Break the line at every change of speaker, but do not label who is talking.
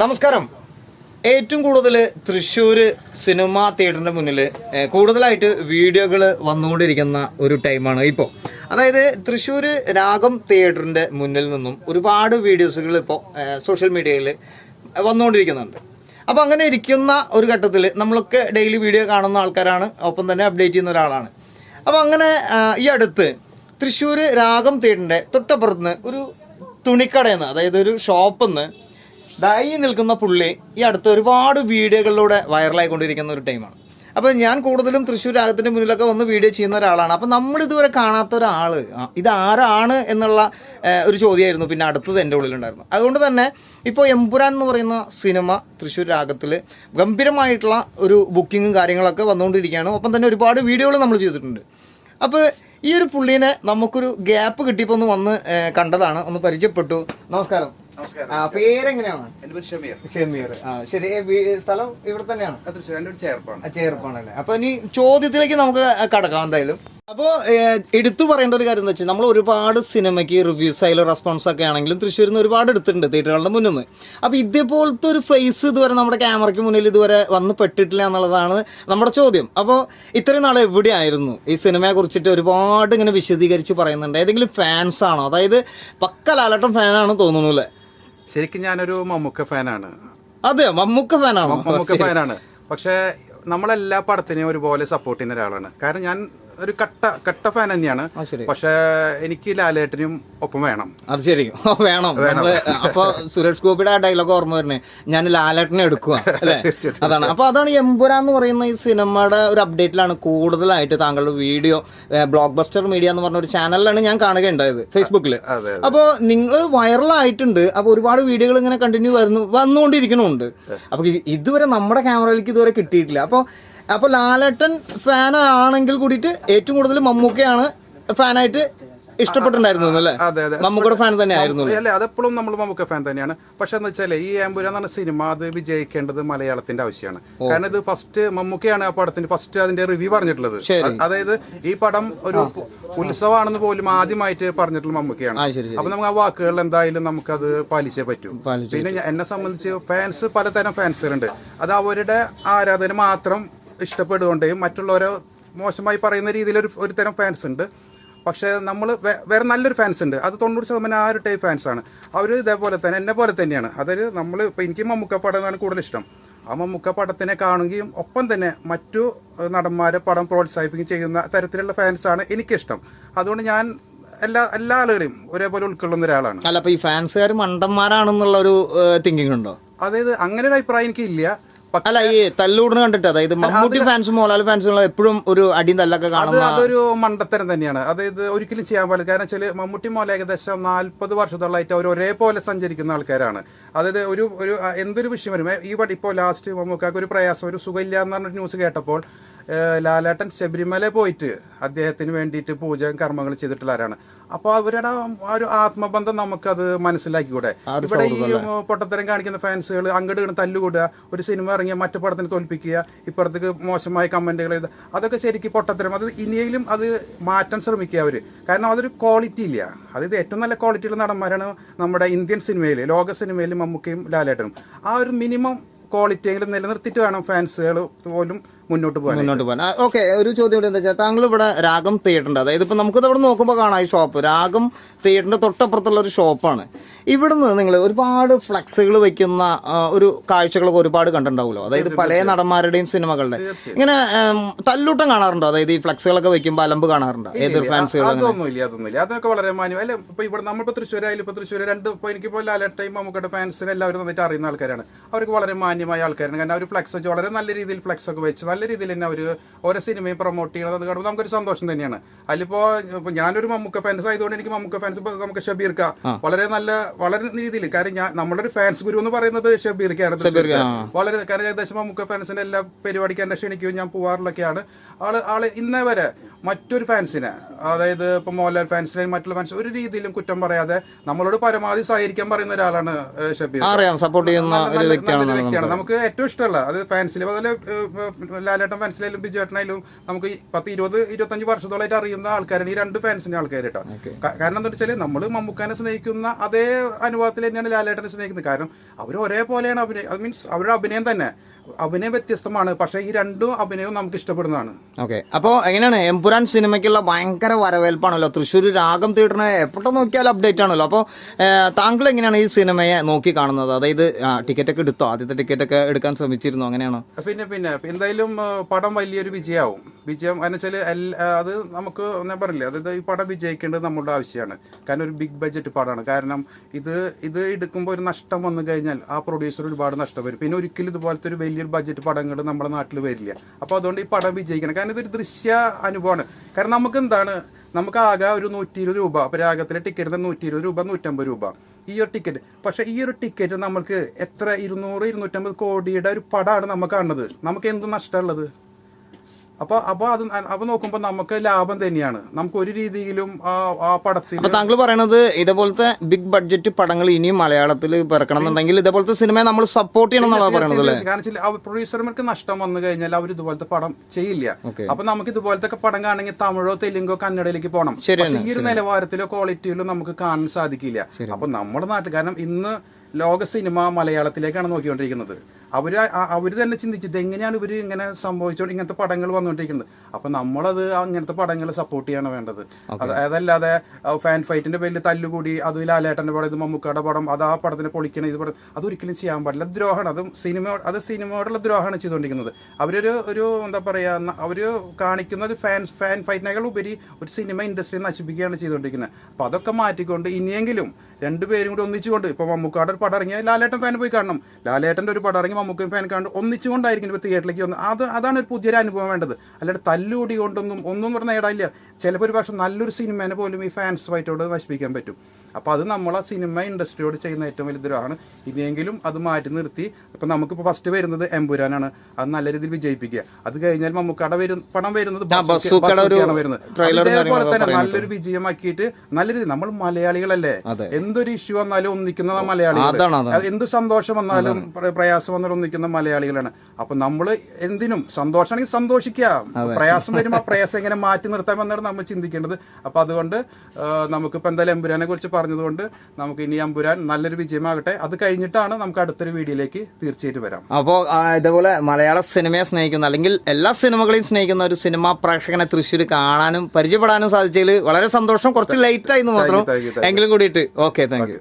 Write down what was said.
നമസ്കാരം. ഏറ്റവും കൂടുതൽ തൃശ്ശൂർ സിനിമ തിയേറ്ററിന്റെ മുന്നിൽ കൂടുതലായിട്ട് വീഡിയോകൾ വന്നുകൊണ്ടിരിക്കുന്ന ഒരു ടൈമാണ് ഇപ്പോൾ അതായത് തൃശ്ശൂർ രാഗം തിയേറ്ററിന്റെ മുന്നിൽ നിന്നും ഒരുപാട് വീഡിയോസുകൾ ഇപ്പോൾ സോഷ്യൽ മീഡിയയിൽ വന്നുകൊണ്ടിരിക്കുന്നുണ്ട്. അപ്പോൾ അങ്ങനെ ഇരിക്കുന്ന ഒരു ഘട്ടത്തിൽ നമ്മളൊക്കെ ഡെയിലി വീഡിയോ കാണുന്ന ആൾക്കാരാണ് ഒപ്പം തന്നെ അപ്ഡേറ്റ് ചെയ്യുന്ന ഒരാളാണ്. അപ്പോൾ അങ്ങനെ ഈ അടുത്ത് തൃശ്ശൂർ രാഗം തിയേറ്ററിന്റെ തൊട്ടപ്പുറത്ത് നിന്ന് ഒരു തുണിക്കടയിൽ നിന്ന് അതായത് ഒരു ഷോപ്പിൽ നിന്ന് ദായി നിൽക്കുന്ന പുള്ളി ഈ അടുത്ത് ഒരുപാട് വീഡിയോകളിലൂടെ വൈറലായിക്കൊണ്ടിരിക്കുന്ന ഒരു ടൈമാണ്. അപ്പോൾ ഞാൻ കൂടുതലും തൃശ്ശൂർ രാഗത്തിന്റെ മുന്നിലൊക്കെ വന്ന് വീഡിയോ ചെയ്യുന്ന ഒരാളാണ്. അപ്പോൾ നമ്മൾ ഇതുവരെ കാണാത്ത ഒരാൾ ഇത് ആരാണ് എന്നുള്ള ഒരു ചോദ്യമായിരുന്നു. പിന്നെ അടുത്തത് എന്റെ ഉള്ളിലുണ്ടായിരുന്നു. അതുകൊണ്ട് തന്നെ ഇപ്പോൾ എമ്പുരാൻ എന്ന് പറയുന്ന സിനിമ തൃശ്ശൂർ രാഗത്തിൽ ഗംഭീരമായിട്ടുള്ള ഒരു ബുക്കിങ്ങും കാര്യങ്ങളൊക്കെ വന്നുകൊണ്ടിരിക്കുകയാണ്. ഒപ്പം തന്നെ ഒരുപാട് വീഡിയോകൾ നമ്മൾ ചെയ്തിട്ടുണ്ട്. അപ്പോൾ ഈ ഒരു പുള്ളീനെ നമുക്കൊരു ഗ്യാപ്പ് കിട്ടിയപ്പോൾ ഒന്ന് വന്ന് കണ്ടതാണ്. ഒന്ന് പരിചയപ്പെട്ടു. നമസ്കാരം. ആ പേരെങ്ങനെയാണ്?
ഷമീർ.
ആ ശരി. സ്ഥലം ഇവിടെ തന്നെയാണ്? ചേർപ്പാണല്ലേ അപ്പൊ ഇനി ചോദ്യത്തിലേക്ക് നമുക്ക് കടക്കാം എന്തായാലും. അപ്പോൾ എടുത്തു പറയേണ്ട ഒരു കാര്യം എന്താ വെച്ചാൽ നമ്മൾ ഒരുപാട് സിനിമയ്ക്ക് റിവ്യൂസ് ആയാലും റെസ്പോൺസ് ഒക്കെ ആണെങ്കിലും തൃശ്ശൂരിൽ നിന്ന് ഒരുപാട് എടുത്തിട്ടുണ്ട് തിയേറ്ററുകളുടെ മുന്നിൽ നിന്ന്. അപ്പോൾ ഇതേപോലത്തെ ഒരു ഫേസ് ഇതുവരെ നമ്മുടെ ക്യാമറയ്ക്ക് മുന്നിൽ ഇതുവരെ വന്ന് പെട്ടിട്ടില്ല എന്നുള്ളതാണ് നമ്മുടെ ചോദ്യം. അപ്പോൾ ഇത്രയും നാൾ എവിടെയായിരുന്നു ഈ സിനിമയെ കുറിച്ചിട്ട് ഒരുപാട് ഇങ്ങനെ വിശദീകരിച്ച് പറയുന്നുണ്ട്. ഏതെങ്കിലും ഫാൻസ് ആണോ? അതായത് പക്ക ലാലട്ടം ഫാനാണ് തോന്നുന്നു അല്ലേ?
ശരിക്കും ഞാനൊരു മമ്മൂക്ക ഫാനാണ്.
അതെ മമ്മൂക്ക ഫാനാണ്?
മമ്മൂക്ക ഫാനാണ്. പക്ഷെ നമ്മളെല്ലാ പടത്തിനെയും ഒരുപോലെ സപ്പോർട്ട് ചെയ്യുന്ന ഒരാളാണ്. കാരണം ഞാൻ ഒരു കട്ട കട്ട ഫാൻ തന്നെയാണ്. പക്ഷെ എനിക്ക് ലാലേട്ടനും ഒപ്പം വേണം.
അത് ശരി ഓ, വേണം. അപ്പൊ സുരേഷ് ഗോപിയുടെ ആ ഡയലോഗ് ഓർമ്മ വരുന്നേ. ഞാൻ ലാലേട്ടനെ എടുക്കുക അല്ലെ? അതാണ്. അപ്പൊ അതാണ് എംപുര എന്ന് പറയുന്ന ഈ സിനിമയുടെ ഒരു അപ്ഡേറ്റിലാണ് കൂടുതലായിട്ട് താങ്കളുടെ വീഡിയോ ബ്ലോക്ക് ബസ്റ്റർ മീഡിയ എന്ന് പറഞ്ഞ ഒരു ചാനലിലാണ് ഞാൻ കാണുകയുണ്ടായത് ഫേസ്ബുക്കിൽ അപ്പോൾ നിങ്ങൾ വൈറലായിട്ടുണ്ട് അപ്പോൾ ഒരുപാട് വീഡിയോകൾ ഇങ്ങനെ കണ്ടിന്യൂ വരുന്നു വന്നുകൊണ്ടിരിക്കുന്നുണ്ട്. അപ്പോൾ ഇതുവരെ നമ്മുടെ ക്യാമറയിലേക്ക് ഇതുവരെ കിട്ടിയിട്ടില്ല. അപ്പോൾ അപ്പോൾ ലാലേട്ടൻ ഫാൻ ആണെങ്കിൽ കൂടിയിട്ട് ഏറ്റവും കൂടുതൽ മമ്മൂക്കയാണ് ഫാനായിട്ട് ഇഷ്ടപ്പെട്ടിട്ടുണ്ടായിരുന്നു അല്ലേ?
അതെ അതെ.
മമ്മൂക്കയുടെ ഫാൻ തന്നെയായിരുന്നു
അല്ലേ? അതെപ്പോഴും നമ്മൾ മമ്മൂക്ക ഫാൻ തന്നെയാണ്. പക്ഷെ എന്ന് വെച്ചാൽ ഈ ആംബുര എന്ന സിനിമ അത് വിജയിക്കേണ്ടത് മലയാളത്തിന്റെ ആവശ്യമാണ്. കാരണം ഇത് ഫസ്റ്റ് മമ്മൂക്കയാണ് ആ പടത്തിന് ഫസ്റ്റ് അതിന്റെ റിവ്യൂ പറഞ്ഞിട്ടുള്ളത്. അതായത് ഈ പടം ഒരു ഉത്സവമാണെന്ന് പോലും ആദ്യമായിട്ട് പറഞ്ഞിട്ടുള്ള മമ്മൂക്കയാണ്. അപ്പൊ നമുക്ക് ആ വാക്കുകൾ എന്തായാലും നമുക്ക് നമുക്കത് പാലിച്ചേ പറ്റൂ. പിന്നെ എന്നെ സംബന്ധിച്ച് ഫാൻസ് പലതരം ഫാൻസുകളുണ്ട് അത് അവരുടെ ആരാധന മാത്രം ഇഷ്ടപ്പെടുകൊണ്ടേയും മറ്റുള്ളവരെ മോശമായി പറയുന്ന രീതിയിൽ ഒരു ഒരു തരം ഫാൻസ് ഉണ്ട്. പക്ഷേ നമ്മൾ വേറെ നല്ലൊരു ഫാൻസ് ഉണ്ട്. അത് തൊണ്ണൂറ് ശതമാനം ആ ഒരു ടൈപ്പ് ഫാൻസാണ് അവർ ഇതേപോലെ തന്നെ എന്നെ പോലെ തന്നെയാണ്. അതായത് നമ്മൾ ഇപ്പോൾ എനിക്ക് മമ്മൂക്ക പടമാണ് കൂടുതൽ ഇഷ്ടം. ആ മമ്മൂക്ക പടത്തിനെ കാണുകയും ഒപ്പം തന്നെ മറ്റു നടന്മാരെ പടം പ്രോത്സാഹിപ്പിക്കുകയും ചെയ്യുന്ന തരത്തിലുള്ള ഫാൻസാണ് എനിക്കിഷ്ടം. അതുകൊണ്ട് ഞാൻ എല്ലാ എല്ലാ ആളുകളെയും ഒരേപോലെ ഉൾക്കൊള്ളുന്ന ഒരാളാണ്.
അല്ല അപ്പോൾ ഈ ഫാൻസുകാർ മണ്ടന്മാരാണെന്നുള്ള ഒരു തിങ്കിങ് ഉണ്ടോ?
അതായത് അങ്ങനെ ഒരു അഭിപ്രായം എനിക്കില്ല.
അല്ല ഈ തല്ലൂടിന് കണ്ടിട്ട് അതായത് മമ്മൂട്ടി ഫാൻസും മോഹൻലാൽ ഫാൻസും എപ്പോഴും ഒരു അടിയും തല്ലൊക്കെ
കാണുന്നത്
കാണുന്ന
അതൊരു മണ്ടത്തരം തന്നെയാണ്. അതായത് ഒരിക്കലും ചെയ്യാൻ പാടില്ല. കാരണം വെച്ചാൽ മമ്മൂട്ടി മോല ഏകദേശം നാല്പത് വർഷത്തോളമായിട്ട് അവർ ഒരേപോലെ സഞ്ചരിക്കുന്ന ആൾക്കാരാണ്. അതായത് ഒരു ഒരു എന്തൊരു വിഷയം വരും. ഈ ഇപ്പോ ഇപ്പോൾ ലാസ്റ്റ് മമ്മൂക്കാക്ക് ഒരു പ്രയാസം ഒരു സുഖമില്ല എന്ന് പറഞ്ഞൊരു ന്യൂസ് കേട്ടപ്പോൾ ലാലാട്ടൻ ശബരിമല പോയിട്ട് അദ്ദേഹത്തിന് വേണ്ടിയിട്ട് പൂജ കർമ്മങ്ങൾ ചെയ്തിട്ടുള്ള ആരാണ്? അപ്പോൾ അവരുടെ ആ ഒരു ആത്മബന്ധം നമുക്കത് മനസ്സിലാക്കിക്കൂടെ? ഇവിടെ ഈ പൊട്ടത്തരം കാണിക്കുന്ന ഫാൻസുകൾ അങ്ങോട്ട് ഇങ്ങനെ തല്ലുകൂടുക ഒരു സിനിമ ഇറങ്ങിയ മറ്റു പടത്തിന് തോൽപ്പിക്കുക ഇപ്പുറത്തേക്ക് മോശമായ കമന്റുകൾ എഴുതുക അതൊക്കെ ശരിക്കും പൊട്ടത്തരം. അത് ഇനിയെങ്കിലും അത് മാറ്റാൻ ശ്രമിക്കുക അവർ കാരണം അതൊരു ക്വാളിറ്റി ഇല്ല. അതായത് ഏറ്റവും നല്ല ക്വാളിറ്റിയുള്ള നടന്മാരാണ് നമ്മുടെ ഇന്ത്യൻ സിനിമയിൽ ലോക സിനിമയിൽ മമ്മൂക്കയും ലാലേട്ടനും. ആ ഒരു മിനിമം ക്വാളിറ്റി എങ്കിലും നിലനിർത്തിയിട്ട് വേണം ഫാൻസുകൾ പോലും മുന്നോട്ട് പോകാൻ
മുന്നോട്ട് പോകാൻ. ഓക്കെ ഒരു ചോദ്യം കൂടി എന്താ വെച്ചാൽ താങ്കൾ ഇവിടെ രാഗം തിയേറ്ററുണ്ട് അതായത് ഇപ്പൊ നമുക്കിത് ഇവിടെ നോക്കുമ്പോൾ കാണാം ഈ ഷോപ്പ്. രാഗം തിയേറ്ററിന്റെ തൊട്ടപ്പുറത്തുള്ള ഒരു ഷോപ്പാണ്. ഇവിടുന്ന് നിങ്ങൾ ഒരുപാട് ഫ്ലക്സുകൾ വെക്കുന്ന ഒരു കാഴ്ചകളൊക്കെ ഒരുപാട് കണ്ടിട്ടുണ്ടാവുമല്ലോ. അതായത് പല നടന്മാരുടെയും സിനിമകളുടെ. ഇങ്ങനെ തല്ലൂട്ടം കാണാറുണ്ടോ? അതായത് ഈ ഫ്ലക്സുകളൊക്കെ വെക്കുമ്പോൾ അലമ്പ് കാണാറുണ്ടോ? എതിർ ഫാൻസുകൾ
അതൊന്നുമില്ല അതൊന്നുമില്ല. അതൊക്കെ വളരെ മാന്യം അല്ല ഇപ്പൊ ഇവിടെ നമ്മളിപ്പോ തൃശ്ശൂർ ആയാലും ഇപ്പൊ തൃശ്ശൂർ രണ്ട് ഇപ്പൊ എനിക്കിപ്പോ ലാലട്ടയും മമ്മൂക്കയുടെ ഫാൻസിന് എല്ലാവരും നന്നായിട്ട് അറിയുന്ന ആൾക്കാരാണ്. അവർക്ക് വളരെ മാന്യമായ ആൾക്കാരാണ്. കാരണം അവർ ഫ്ലക്സ് വെച്ച് വളരെ നല്ല രീതിയിൽ ഫ്ലക്സ് ഒക്കെ വെച്ച് നല്ല രീതിയിൽ തന്നെ അവർ ഓരോ സിനിമയും പ്രൊമോട്ട് ചെയ്യണത് കാണുമ്പോൾ നമുക്കൊരു സന്തോഷം തന്നെയാണ്. അതിലിപ്പോ ഇപ്പൊ ഞാനൊരു മമ്മൂക്ക ഫാൻസ് ആയതുകൊണ്ട് എനിക്ക് മമ്മൂക്ക ഫാൻസ് നമുക്ക് ഷബീർക്ക വളരെ നല്ല വളരെ രീതിയിൽ. കാര്യം ഞാൻ നമ്മുടെ ഒരു ഫാൻസ് ഗുരു എന്ന് പറയുന്നത് ഷബീർക്കാണ്. വളരെ കാരണം ഏകദേശം മമ്മൂക്ക ഫാൻസിന്റെ എല്ലാ പരിപാടിക്ക് എന്നെ ക്ഷണിക്കുകയും ഞാൻ പോവാറിലൊക്കെയാണ് ആൾ ആൾ ഇന്നേ വരെ മറ്റൊരു ഫാൻസിനെ അതായത് ഇപ്പൊ മോഹൻലാൽ ഫാൻസിനെ മറ്റുള്ള ഫാൻസ് ഒരു രീതിയിലും കുറ്റം പറയാതെ നമ്മളോട് പരമാവധി സഹകരിക്കാൻ പറയുന്ന ഒരാളാണ് ഷബീർ
സപ്പോർട്ട് ചെയ്യുന്ന വ്യക്തിയാണ്.
നമുക്ക് ഏറ്റവും ഇഷ്ടമുള്ള അത് ഫാൻസിൽ അതുപോലെ ലാലേട്ടൻ ഫാൻസിലായാലും ബിജുവേട്ടനായാലും നമുക്ക് ഈ പത്ത് ഇരുപത് ഇരുപത്തഞ്ച് വർഷത്തോളമായിട്ട് അറിയുന്ന ആൾക്കാരാണ് ഈ രണ്ട് ഫാൻസിന്റെ ആൾക്കാർ കേട്ടോ. കാരണം എന്താ വെച്ചാൽ നമ്മൾ മമ്മൂക്കാനെ സ്നേഹിക്കുന്ന അതേ അനുഭവത്തിൽ തന്നെയാണ് ലാലേട്ടനെ സ്നേഹിക്കുന്നത്. കാരണം അവർ ഒരേപോലെയാണ് അഭിനയം അത് മീൻസ് അവരുടെ അഭിനയം തന്നെ അഭിനയം വ്യത്യസ്തമാണ്. പക്ഷേ ഈ രണ്ടും അഭിനയവും നമുക്ക് ഇഷ്ടപ്പെടുന്നതാണ്.
ഓക്കെ. അപ്പോൾ എങ്ങനെയാണ്? എംപുരാൻ സിനിമയ്ക്കുള്ള ഭയങ്കര വരവേൽപ്പാണല്ലോ. തൃശ്ശൂർ രാഗം തിയേറ്ററിന് എപ്പോഴും നോക്കിയാലും അപ്ഡേറ്റ് ആണല്ലോ. അപ്പോൾ താങ്കൾ എങ്ങനെയാണ് ഈ സിനിമയെ നോക്കി കാണുന്നത്? അതായത് ടിക്കറ്റ് ഒക്കെ എടുത്തോ? ആദ്യത്തെ ടിക്കറ്റ് ഒക്കെ എടുക്കാൻ ശ്രമിച്ചിരുന്നോ? അങ്ങനെയാണോ?
പിന്നെ പിന്നെ എന്തായാലും പടം വലിയൊരു വിജയമാവും വിജയം എന്ന് വെച്ചാൽ അത് നമുക്ക് ഞാൻ പറഞ്ഞില്ലേ അതായത് ഈ പടം വിജയിക്കേണ്ടത് നമ്മളുടെ ആവശ്യമാണ്. കാരണം ഒരു ബിഗ് ബഡ്ജറ്റ് പടമാണ്. കാരണം ഇത് ഇത് എടുക്കുമ്പോൾ ഒരു നഷ്ടം വന്നു കഴിഞ്ഞാൽ ആ പ്രൊഡ്യൂസർ ഒരുപാട് നഷ്ടം വരും. പിന്നെ ഒരിക്കലും ഇതുപോലത്തെ ഒരു വലിയൊരു ബഡ്ജറ്റ് പടങ്ങൾ നമ്മുടെ നാട്ടിൽ വരില്ല. അപ്പോൾ അതുകൊണ്ട് ഈ പടം വിജയിക്കണം. കാരണം ഇതൊരു ദൃശ്യ അനുഭവമാണ്. കാരണം നമുക്ക് എന്താണ് നമുക്ക് ആകെ ഒരു നൂറ്റി ഇരുപത് രൂപ അപ്പോൾ രാഗത്തിലെ ടിക്കറ്റിന് നൂറ്റി ഇരുപത് രൂപ നൂറ്റമ്പത് രൂപ. ഈ ഒരു ടിക്കറ്റ് പക്ഷെ ഈ ഒരു ടിക്കറ്റ് നമുക്ക് എത്ര? ഇരുന്നൂറ് ഇരുന്നൂറ്റമ്പത് കോടിയുടെ ഒരു പടമാണ് നമുക്ക് കാണുന്നത്. നമുക്ക് എന്ത് നഷ്ടമുള്ളത് അപ്പോൾ അപ്പോൾ അത് അപ്പോൾ നോക്കുമ്പോൾ നമുക്ക് ലാഭം തന്നെയാണ്. നമുക്ക് ഒരു രീതിയിലും ആ പടത്തിൽ
അപ്പോൾ താങ്കൾ പറയണത് ഇതേപോലത്തെ ബിഗ് ബഡ്ജറ്റ് പടങ്ങൾ ഇനിയും മലയാളത്തിൽ പിറക്കണം എന്നുണ്ടെങ്കിൽ ഇതേപോലത്തെ സിനിമയെ നമ്മൾ സപ്പോർട്ട് ചെയ്യണം എന്നുള്ളതാണ് പറയണത് അല്ലേ?
കാരണം പ്രൊഡ്യൂസർമാർക്ക് നഷ്ടം വന്നു കഴിഞ്ഞാൽ അവർ ഇതുപോലത്തെ പടം ചെയ്യില്ല.
അപ്പോൾ
അപ്പൊ നമുക്ക് ഇതുപോലത്തെ പടം കാണണമെങ്കിൽ തമിഴോ തെലുങ്കോ കന്നഡയിലേക്ക് പോകണം
ശരിയാണ്,
ഈ ഒരു നിലവാരത്തിലോ ക്വാളിറ്റിയിലോ നമുക്ക് കാണാൻ സാധിക്കില്ല. അപ്പൊ നമ്മുടെ നാട്ടിൽ കാരണം ഇന്ന് ലോക സിനിമ മലയാളത്തിലേക്കാണ് നോക്കിക്കൊണ്ടിരിക്കുന്നത്. അവർ അവർ അവർ തന്നെ ചിന്തിച്ചത് എങ്ങനെയാണ് ഇവർ ഇങ്ങനെ സംഭവിച്ചോണ്ട് ഇങ്ങനത്തെ പടങ്ങൾ വന്നുകൊണ്ടിരിക്കുന്നത് അപ്പൊ നമ്മളത് അങ്ങനത്തെ പടങ്ങൾ സപ്പോർട്ട് ചെയ്യാണ് വേണ്ടത്. അതല്ലാതെ ഫാൻ ഫൈറ്റിന്റെ പേരിൽ തല്ലുകൂടി അത് ലാലേട്ടന്റെ പടം ഇത് മമ്മൂക്കയുടെ പടം അത് ആ പടത്തിന് പൊളിക്കണം ഇത് പടം അതൊരിക്കലും ചെയ്യാൻ പാടില്ല. ദ്രോഹമാണ്. അത് സിനിമ അത് സിനിമയോടുള്ള ദ്രോഹമാണ് ചെയ്തുകൊണ്ടിരിക്കുന്നത്. അവരൊരു ഒരു എന്താ പറയാ അവർ അവർ കാണിക്കുന്നത് ഫാൻ ഫാൻ ഫൈറ്റിനേക്കാൾ ഉപരി ഒരു സിനിമ ഇൻഡസ്ട്രി നശിപ്പിക്കുകയാണ് ചെയ്തുകൊണ്ടിരിക്കുന്നത്. അപ്പൊ അതൊക്കെ മാറ്റിക്കൊണ്ട് ഇനിയെങ്കിലും രണ്ടുപേരും കൂടി ഒന്നിച്ചുകൊണ്ട് ഇപ്പൊ മമ്മൂക്കാട് ഒരു പടം ഇറങ്ങിയാൽ ലാലേട്ടൻ ഫാൻ പോയി കാണണം. ലാലേട്ടന്റെ ഒരു പടം ഇറങ്ങി മമ്മൂക്കൻ ഫാൻ കണ്ട് ഒന്നിച്ചുകൊണ്ടായിരിക്കും ഇപ്പോൾ തിയേറ്ററിലേക്ക് വന്ന്. അത് അതാണ് ഒരു പുതിയൊരു അനുഭവം വേണ്ടത്. അല്ലാണ്ട് തല്ലുകൂടി കൊണ്ടൊന്നും ഒന്നും പറഞ്ഞ നേടാനില്ല ചിലപ്പോൾ ഒരു പക്ഷേ നല്ലൊരു സിനിമേനെ പോലും ഈ ഫാൻസ് ഫൈറ്റോട് നശിപ്പിക്കാൻ പറ്റും. അപ്പോൾ അത് നമ്മൾ ആ സിനിമ ഇൻഡസ്ട്രിയോട് ചെയ്യുന്ന ഏറ്റവും വലിയ ദ്രോഹമാണ്. ഇനിയെങ്കിലും അത് മാറ്റി നിർത്തി. അപ്പോൾ നമുക്കിപ്പോൾ ഫസ്റ്റ് വരുന്നത് എമ്പുരാനാണ്. അത് നല്ല രീതിയിൽ വിജയിപ്പിക്കുക. അത് കഴിഞ്ഞാൽ മമ്മൂക്കട വരും പണം വരുന്നത് അതേപോലെ തന്നെ. നല്ലൊരു വിജയമാക്കിയിട്ട് നല്ല രീതി നമ്മൾ മലയാളികളല്ലേ? എന്തൊരു ഇഷ്യൂ വന്നാലും ഒന്നിക്കുന്ന മലയാളികൾ എന്ത് സന്തോഷം വന്നാലും പ്രയാസം വന്നാലും ഒന്നിക്കുന്ന മലയാളികളാണ്. അപ്പൊ നമ്മൾ എന്തിനും സന്തോഷമാണെങ്കിൽ സന്തോഷിക്കാം. പ്രയാസം വരുമ്പോൾ ആ പ്രയാസം എങ്ങനെ മാറ്റി നിർത്താമെന്നാണ് നമ്മൾ ചിന്തിക്കേണ്ടത്. അപ്പോൾ അതുകൊണ്ട് നമുക്കിപ്പോൾ നമുക്കിപ്പോ എന്തായാലും എമ്പുരാനെ കുറിച്ച് പറഞ്ഞതുകൊണ്ട് നമുക്ക് ഇനി എമ്പുരാൻ നല്ലൊരു വിജയമാകട്ടെ. അത് കഴിഞ്ഞിട്ടാണ് നമുക്ക് അടുത്തൊരു വീഡിയോയിലേക്ക് തീർച്ചയായിട്ടും വരാം.
അപ്പോൾ ഇതേപോലെ മലയാള സിനിമയെ സ്നേഹിക്കുന്ന അല്ലെങ്കിൽ എല്ലാ സിനിമകളെയും സ്നേഹിക്കുന്ന ഒരു സിനിമാ പ്രേക്ഷകനെ തൃശ്ശൂർ കാണാനും പരിചയപ്പെടാനും സാധിച്ചതിൽ വളരെ സന്തോഷം. കുറച്ച് ലേറ്റ് ആയിരുന്നു മാത്രം. എങ്കിലും കൂടിയിട്ട്. Okay thank you